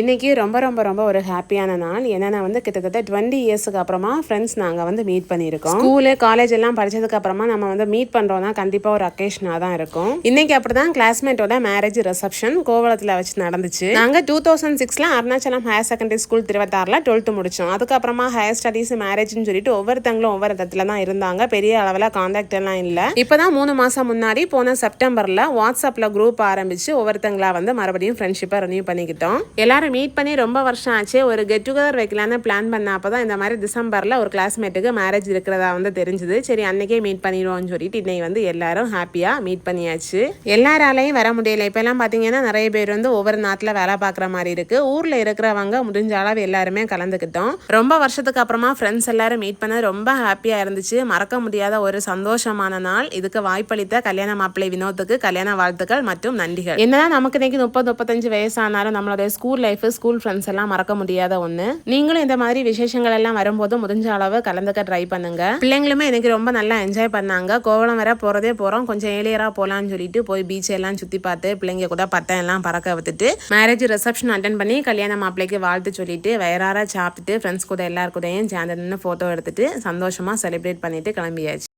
இன்னைக்கு ரொம்ப ரொம்ப ரொம்ப ஒரு ஹாப்பியான நாள். என்னன்னா வந்து கிட்டத்தட்ட டுவெண்ட்டி இயர்ஸ்க்கு அப்புறமா ஃப்ரெண்ட்ஸ் நாங்கள் வந்து மீட் பண்ணியிருக்கோம். ஸ்கூலு காலேஜ் எல்லாம் படிச்சதுக்கு அப்புறமா நம்ம வந்து மீட் பண்ணுறோம்னா கண்டிப்பாக ஒரு அக்கேஷனாக தான் இருக்கும். இன்னைக்கு அப்படிதான் கிளாஸ்மேட்டோட மேரேஜ் ரிசப்ஷன் கோவளத்தில் வச்சு நடந்துச்சு. நாங்கள் டூ தௌசண்ட் சிக்ஸில் அருணாச்சலம் ஹையர் செகண்டரி ஸ்கூல் திருவத்தாறில் டுவெல்த்து முடிச்சோம். அதுக்கப்புறமா ஹையர் ஸ்டடீஸ் மேரேஜ்னு சொல்லிட்டு ஒவ்வொருத்தங்களும் ஒவ்வொரு இடத்துல தான் இருந்தாங்க. பெரிய அளவில் காண்டாக்ட் எல்லாம் இல்லை. இப்போதான் மூணு மாதம் முன்னாடி போன செப்டம்பரில் வாட்ஸ்அப்பில் குரூப் ஆரம்பிச்சு ஒவ்வொருத்தங்களா வந்து மறுபடியும் ஃப்ரெண்ட்ஷிப்பை ரினியூ பண்ணிக்கிட்டோம். எல்லாரும் மீட் பண்ணி ரொம்ப வருஷம் ஆச்சு. ஒரு கெட் டுகெதர் வைக்கலான்னு பிளான் பண்ண அப்போ தான் இந்த மாதிரி டிசம்பரில் ஒரு கிளாஸ்மேட்டுக்கு மேரேஜ் இருக்கிறதா வந்து தெரிஞ்சுது. சரி அன்னைக்கே மீட் பண்ணிடுவோம்னு சொல்லிட்டு இன்னைக்கு வந்து எல்லாரும் ஹாப்பியாக மீட் பண்ணியாச்சு. எல்லாராலையும் வர முடியல. இப்போல்லாம் பார்த்தீங்கன்னா நிறைய பேர் வந்து ஒவ்வொரு நாட்டில் வேலை பார்க்குற மாதிரி இருக்குது ஊரில் இருக்கிறவங்க முடிஞ்ச அளவு எல்லாருமே கலந்துக்கிட்டோம். ரொம்ப வருஷத்துக்கு அப்புறமா ஃப்ரெண்ட்ஸ் எல்லாரும் மீட் பண்ண ரொம்ப ஹாப்பியாக இருந்துச்சு. மறக்க முடியாத ஒரு சந்தோஷமான நாள். இதுக்கு வாய்ப்பளித்த கல்யாண மாப்பிள்ளை வினோத்துக்கு கல்யாண வாழ்த்துக்கள் மற்றும் நன்றிகள். என்னதான் நமக்கு இன்னைக்கு முப்பது முப்பத்தஞ்சு வயசானாலும் நம்மளுடைய ஸ்கூல் லைஃப் ஸ்கூல் ஃப்ரெண்ட்ஸ் எல்லாம் மறக்க முடியாத ஒன்று நீங்களும் இந்த மாதிரி விசேஷங்கள் எல்லாம் வரும்போது முடிஞ்ச அளவு கலந்துக்க ட்ரை பண்ணுங்க. பிள்ளைங்களுமே எனக்கு ரொம்ப நல்லா என்ஜாய் பண்ணாங்க. கோவளம் வர போகிறதே போகிறோம் கொஞ்சம் ஏலியராக போகலான்னு சொல்லிட்டு போய் பீச் எல்லாம் சுற்றி பார்த்து பிள்ளைங்க கூட பட்டம் எல்லாம் பறக்க விட்டுட்டு மேரேஜ் ரிசப்ஷன் அட்டன் பண்ணி கல்யாண மாப்பிள்ளைக்கு வாழ்த்து சொல்லிட்டு வயறார சாப்பிட்டு ஃப்ரெண்ட்ஸ் கூட எல்லாருக்கூடையும் கூடயும் சேர்ந்து நின்று ஃபோட்டோ எடுத்துட்டு சந்தோஷமாக செலிப்ரேட் பண்ணிட்டு கிளம்பியாச்சு.